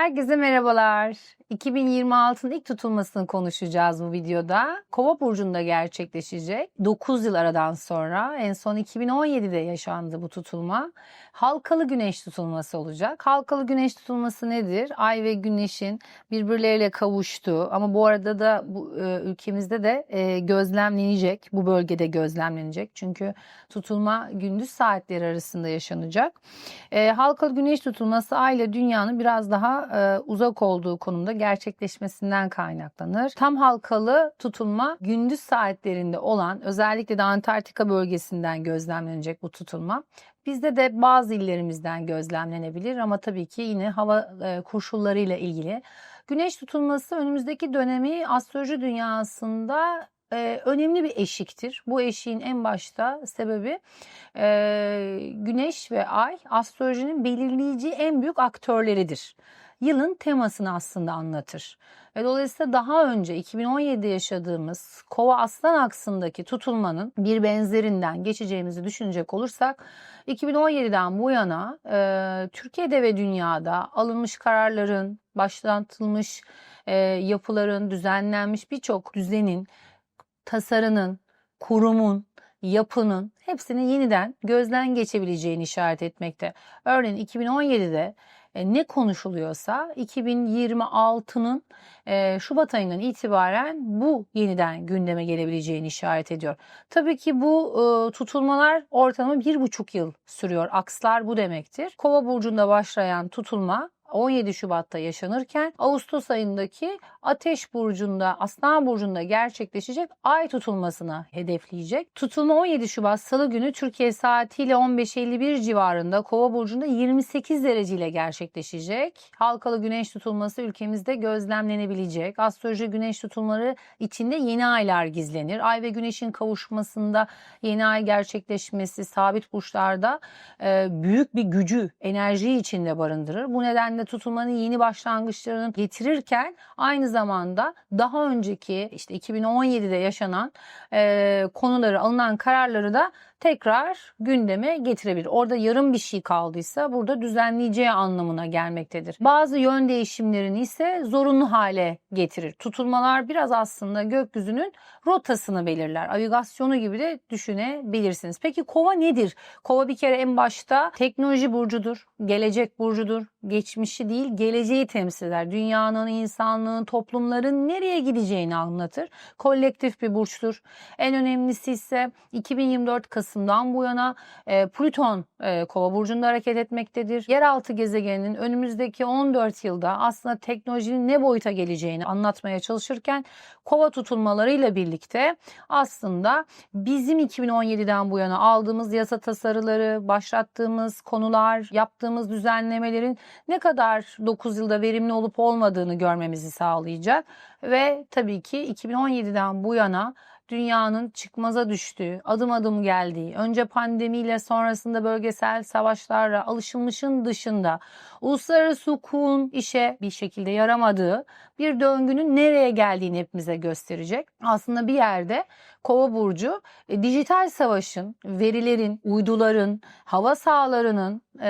Herkese merhabalar. 2026'nın ilk tutulmasını konuşacağız bu videoda. Kova burcunda gerçekleşecek. 9 yıl aradan sonra en son 2017'de yaşandı bu tutulma. Halkalı güneş tutulması olacak. Halkalı güneş tutulması nedir? Ay ve güneşin birbirleriyle kavuştuğu ama bu arada da bu e, ülkemizde de e, gözlemlenecek. Bu bölgede gözlemlenecek. Çünkü tutulma gündüz saatleri arasında yaşanacak. E, halkalı güneş tutulması ay ile dünyanın biraz daha e, uzak olduğu konumda gerçekleşmesinden kaynaklanır. Tam halkalı tutulma gündüz saatlerinde olan özellikle de Antarktika bölgesinden gözlemlenecek bu tutulma. Bizde de bazı illerimizden gözlemlenebilir ama tabii ki yine hava e, koşullarıyla ilgili. Güneş tutulması önümüzdeki dönemi astroloji dünyasında e, önemli bir eşiktir. Bu eşiğin en başta sebebi e, Güneş ve Ay astrolojinin belirleyici en büyük aktörleridir. Yılın temasını aslında anlatır. Ve dolayısıyla daha önce 2017'de yaşadığımız Kova Aslan aksındaki tutulmanın bir benzerinden geçeceğimizi düşünecek olursak 2017'den bu yana e, Türkiye'de ve dünyada alınmış kararların, başlatılmış e, yapıların, düzenlenmiş birçok düzenin tasarının, kurumun, yapının hepsinin yeniden gözden geçebileceğini işaret etmekte. Örneğin 2017'de e, ne konuşuluyorsa 2026'nın e, Şubat ayından itibaren bu yeniden gündeme gelebileceğini işaret ediyor. Tabii ki bu e, tutulmalar ortalama bir buçuk yıl sürüyor. Akslar bu demektir. Kova burcunda başlayan tutulma 17 Şubat'ta yaşanırken Ağustos ayındaki Ateş burcunda, Aslan burcunda gerçekleşecek ay tutulmasını hedefleyecek. Tutulma 17 Şubat Salı günü Türkiye saatiyle 15.51 civarında Kova burcunda 28 dereceyle gerçekleşecek. Halkalı güneş tutulması ülkemizde gözlemlenebilecek. Astroloji güneş tutulmaları içinde yeni aylar gizlenir. Ay ve güneşin kavuşmasında yeni ay gerçekleşmesi sabit burçlarda e, büyük bir gücü, enerjiyi içinde barındırır. Bu nedenle tutulmanın yeni başlangıçlarını getirirken aynı zamanda daha önceki işte 2017'de yaşanan e, konuları alınan kararları da tekrar gündeme getirebilir. Orada yarım bir şey kaldıysa burada düzenleyeceği anlamına gelmektedir. Bazı yön değişimlerini ise zorunlu hale getirir. Tutulmalar biraz aslında gökyüzünün rotasını belirler. Avigasyonu gibi de düşünebilirsiniz. Peki kova nedir? Kova bir kere en başta teknoloji burcudur, gelecek burcudur. Geçmişi değil, geleceği temsil eder. Dünyanın, insanlığın, toplumların nereye gideceğini anlatır. Kolektif bir burçtur. En önemlisi ise 2024 Kasım'dan bu yana e, Plüton e, Kova burcunda hareket etmektedir. Yeraltı gezegeninin önümüzdeki 14 yılda aslında teknolojinin ne boyuta geleceğini anlatmaya çalışırken Kova tutulmalarıyla birlikte aslında bizim 2017'den bu yana aldığımız yasa tasarıları, başlattığımız konular, yaptığımız düzenlemelerin ne kadar 9 yılda verimli olup olmadığını görmemizi sağlayacak ve tabii ki 2017'den bu yana dünyanın çıkmaza düştüğü, adım adım geldiği, önce pandemiyle sonrasında bölgesel savaşlarla alışılmışın dışında uluslararası hukukun işe bir şekilde yaramadığı bir döngünün nereye geldiğini hepimize gösterecek. Aslında bir yerde Kova burcu e, dijital savaşın, verilerin, uyduların, hava sahalarının e,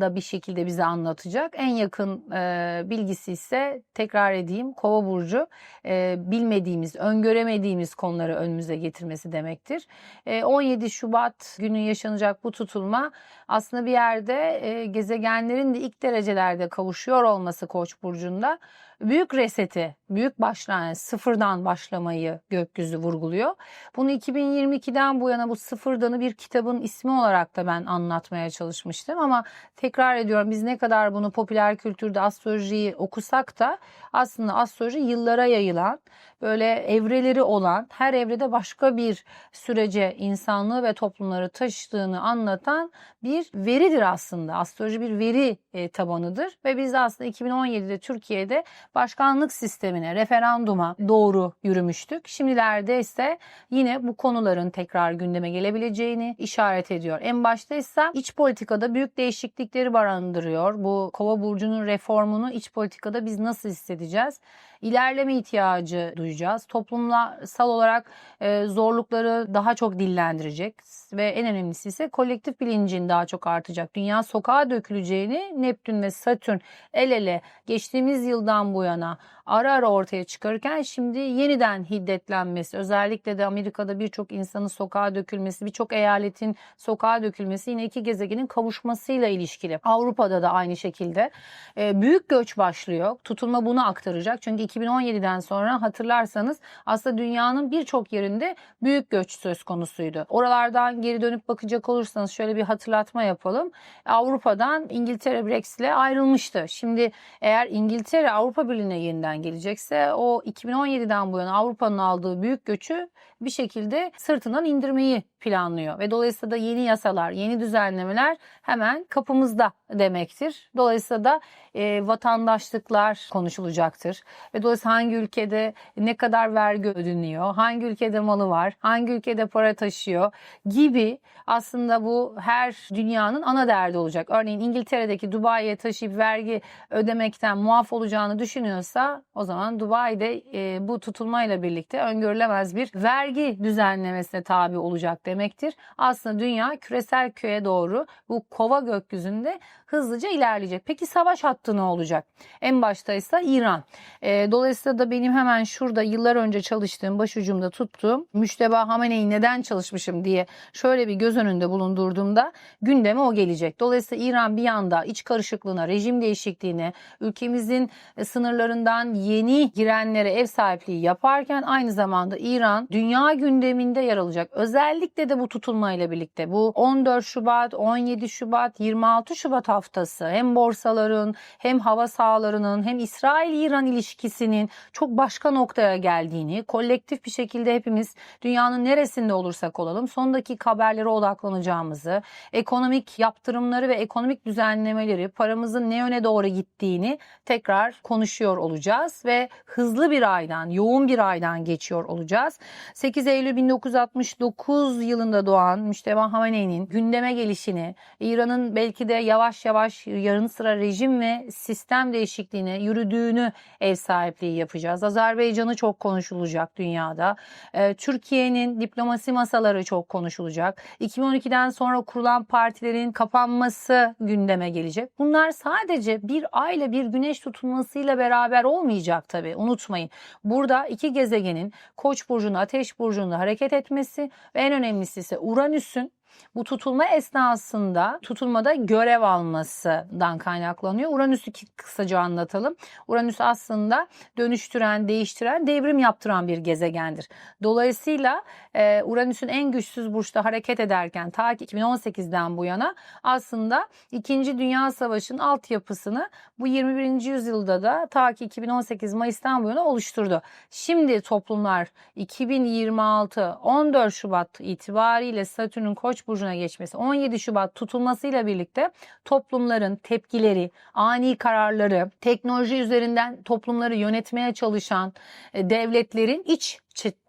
da bir şekilde bize anlatacak. En yakın e, bilgisi ise tekrar edeyim Kova burcu e, bilmediğimiz, öngöremediğimiz konuları önümüze getirmesi demektir. E, 17 Şubat günü yaşanacak bu tutulma aslında bir yerde e, gezegenlerin de ilk derecelerde kavuşuyor olması Koç burcunda büyük reseti, büyük başlangıç, sıfırdan başlamayı gökyüzü vurguluyor. Bunu 2022'den bu yana bu sıfırdanı bir kitabın ismi olarak da ben anlatmaya çalışmıştım ama tekrar ediyorum biz ne kadar bunu popüler kültürde astrolojiyi okusak da aslında astroloji yıllara yayılan böyle evreleri olan her evrede başka bir sürece insanlığı ve toplumları taşıdığını anlatan bir veridir aslında. Astroloji bir veri e, tabanıdır ve biz de aslında 2017'de Türkiye'de başkanlık sistemine, referanduma doğru yürümüştük. Şimdilerde ise yine bu konuların tekrar gündeme gelebileceğini işaret ediyor. En başta ise iç politikada büyük değişiklikleri barındırıyor. Bu Kova burcunun reformunu iç politikada biz nasıl hissedeceğiz? İlerleme ihtiyacı duyacağız. Toplumsal olarak e, zorlukları daha çok dillendirecek ve en önemlisi ise kolektif bilincin daha çok artacak. Dünya sokağa döküleceğini Neptün ve Satürn el ele geçtiğimiz yıldan bu yana ara ara ortaya çıkarırken şimdi yeniden hiddetlenmesi özellikle de Amerika'da birçok insanın sokağa dökülmesi birçok eyaletin sokağa dökülmesi yine iki gezegenin kavuşmasıyla ilişkili. Avrupa'da da aynı şekilde e, büyük göç başlıyor. Tutulma bunu aktaracak. Çünkü 2017'den sonra hatırlarsanız aslında dünyanın birçok yerinde büyük göç söz konusuydu. Oralardan geri dönüp bakacak olursanız şöyle bir hatırlatma yapalım. Avrupa'dan İngiltere Brexit ile ayrılmıştı. Şimdi eğer İngiltere Avrupa Birliği'ne yeniden gelecekse o 2017'den bu yana Avrupa'nın aldığı büyük göçü bir şekilde sırtından indirmeyi planlıyor ve dolayısıyla da yeni yasalar, yeni düzenlemeler hemen kapımızda demektir. Dolayısıyla da e, vatandaşlıklar konuşulacaktır ve dolayısıyla hangi ülkede ne kadar vergi ödeniyor, hangi ülkede malı var, hangi ülkede para taşıyor gibi aslında bu her dünyanın ana derdi olacak. Örneğin İngiltere'deki Dubai'ye taşıyıp vergi ödemekten muaf olacağını düşünüyorsa o zaman Dubai'de e, bu tutulmayla birlikte öngörülemez bir vergi düzenlemesine tabi olacak demektir. Aslında dünya küresel köye doğru bu kova gökyüzünde hızlıca ilerleyecek. Peki savaş hattı ne olacak? En başta ise İran. E, dolayısıyla da benim hemen şurada yıllar önce çalıştığım, başucumda tuttuğum Müşteba Hamene'yi neden çalışmışım diye şöyle bir göz önünde bulundurduğumda gündeme o gelecek. Dolayısıyla İran bir yanda iç karışıklığına, rejim değişikliğine, ülkemizin e, sınırlarından yeni girenlere ev sahipliği yaparken aynı zamanda İran dünya gündeminde yer alacak. Özellikle de bu tutulmayla birlikte bu 14 Şubat, 17 Şubat, 26 Şubat haftası hem borsaların hem hava sahalarının hem İsrail-İran ilişkisinin çok başka noktaya geldiğini, kolektif bir şekilde hepimiz dünyanın neresinde olursak olalım son dakika haberlere odaklanacağımızı, ekonomik yaptırımları ve ekonomik düzenlemeleri, paramızın ne yöne doğru gittiğini tekrar konuşuyor olacağız ve hızlı bir aydan, yoğun bir aydan geçiyor olacağız. 8 Eylül 1969 yılında doğan Müşteba Hamene'nin gündeme gelişini, İran'ın belki de yavaş yavaş yarın sıra rejim ve sistem değişikliğine yürüdüğünü ev sahipliği yapacağız. Azerbaycan'ı çok konuşulacak dünyada. Ee, Türkiye'nin diplomasi masaları çok konuşulacak. 2012'den sonra kurulan partilerin kapanması gündeme gelecek. Bunlar sadece bir ayla bir güneş tutulmasıyla beraber olmayacak tabii. Unutmayın. Burada iki gezegenin Koç burcunda, Ateş burcunda hareket etmesi ve en önemlisi ise Uranüs'ün bu tutulma esnasında tutulmada görev almasından kaynaklanıyor. Uranüs'ü kısaca anlatalım. Uranüs aslında dönüştüren, değiştiren, devrim yaptıran bir gezegendir. Dolayısıyla e, Uranüs'ün en güçsüz burçta hareket ederken ta ki 2018'den bu yana aslında 2. Dünya Savaşı'nın altyapısını bu 21. yüzyılda da ta ki 2018 Mayıs'tan bu yana oluşturdu. Şimdi toplumlar 2026 14 Şubat itibariyle Satürn'ün Koç burcuna geçmesi, 17 Şubat tutulmasıyla birlikte toplumların tepkileri, ani kararları, teknoloji üzerinden toplumları yönetmeye çalışan e, devletlerin iç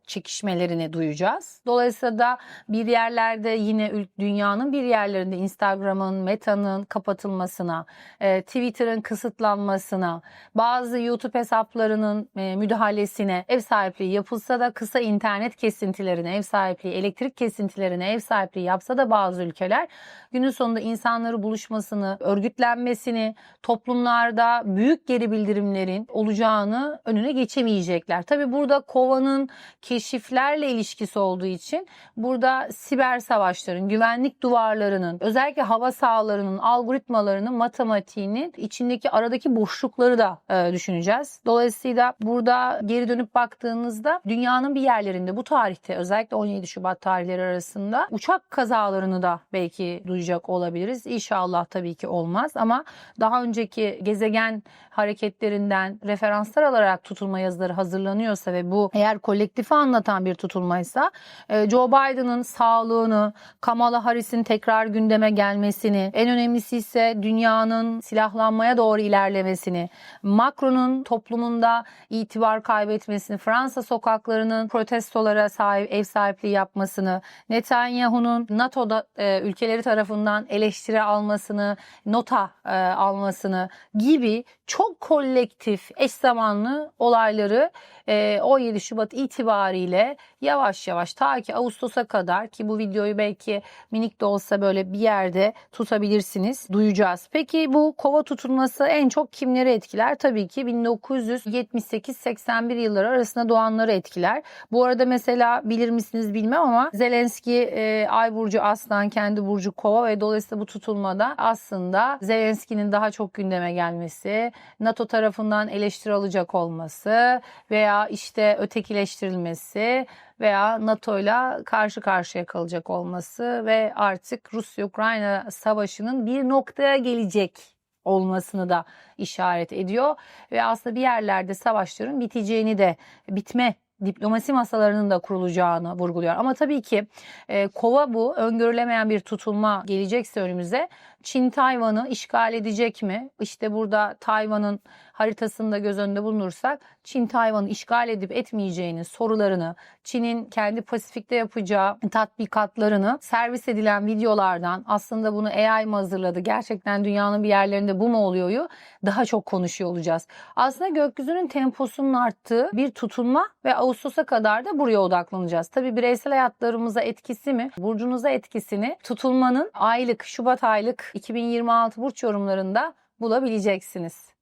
çekişmelerini duyacağız. Dolayısıyla da bir yerlerde yine dünyanın bir yerlerinde Instagram'ın, Meta'nın kapatılmasına, e, Twitter'ın kısıtlanmasına, bazı YouTube hesaplarının e, müdahalesine ev sahipliği yapılsa da kısa internet kesintilerine ev sahipliği, elektrik kesintilerine ev sahipliği yapsa da bazı ülkeler günün sonunda insanları buluşmasını, örgütlenmesini, toplumlarda büyük geri bildirimlerin olacağını önüne geçemeyecekler. Tabi burada kovanın keşiflerle ilişkisi olduğu için burada siber savaşların, güvenlik duvarlarının, özellikle hava sahalarının, algoritmalarının, matematiğinin içindeki aradaki boşlukları da e, düşüneceğiz. Dolayısıyla burada geri dönüp baktığınızda dünyanın bir yerlerinde bu tarihte özellikle 17 Şubat tarihleri arasında uçak kazalarını da belki duyacak olabiliriz. İnşallah tabii ki olmaz ama daha önceki gezegen hareketlerinden referanslar alarak tutulma yazıları hazırlanıyorsa ve bu eğer kolektif anlatan bir tutulmaysa e, Joe Biden'ın sağlığını, Kamala Harris'in tekrar gündeme gelmesini, en önemlisi ise dünyanın silahlanmaya doğru ilerlemesini, Macron'un toplumunda itibar kaybetmesini, Fransa sokaklarının protestolara sahip ev sahipliği yapmasını, Netanyahu'nun NATO'da e, ülkeleri tarafından eleştiri almasını, nota e, almasını gibi çok kolektif eş zamanlı olayları e, 17 Şubat itibariyle yavaş yavaş ta ki Ağustos'a kadar ki bu videoyu belki minik de olsa böyle bir yerde tutabilirsiniz. Duyacağız. Peki bu kova tutulması en çok kimleri etkiler? Tabii ki 1978-81 yılları arasında doğanları etkiler. Bu arada mesela bilir misiniz bilmem ama Zelenski e, Ay burcu Aslan kendi burcu Kova ve dolayısıyla bu tutulmada aslında Zelenski'nin daha çok gündeme gelmesi, NATO tarafından eleştiri alacak olması veya işte ötekileştirilmesi veya NATO ile karşı karşıya kalacak olması ve artık Rusya-Ukrayna savaşının bir noktaya gelecek olmasını da işaret ediyor ve aslında bir yerlerde savaşların biteceğini de bitme diplomasi masalarının da kurulacağını vurguluyor. Ama tabii ki e, kova bu öngörülemeyen bir tutulma gelecekse önümüze Çin Tayvan'ı işgal edecek mi? İşte burada Tayvan'ın haritasında göz önünde bulunursak Çin Tayvan'ı işgal edip etmeyeceğini sorularını, Çin'in kendi Pasifik'te yapacağı tatbikatlarını servis edilen videolardan aslında bunu AI mı hazırladı? Gerçekten dünyanın bir yerlerinde bu mu oluyor? Daha çok konuşuyor olacağız. Aslında gökyüzünün temposunun arttığı bir tutulma ve Ağustos'a kadar da buraya odaklanacağız. Tabii bireysel hayatlarımıza etkisi mi? Burcunuza etkisini tutulmanın aylık, Şubat aylık 2026 burç yorumlarında bulabileceksiniz.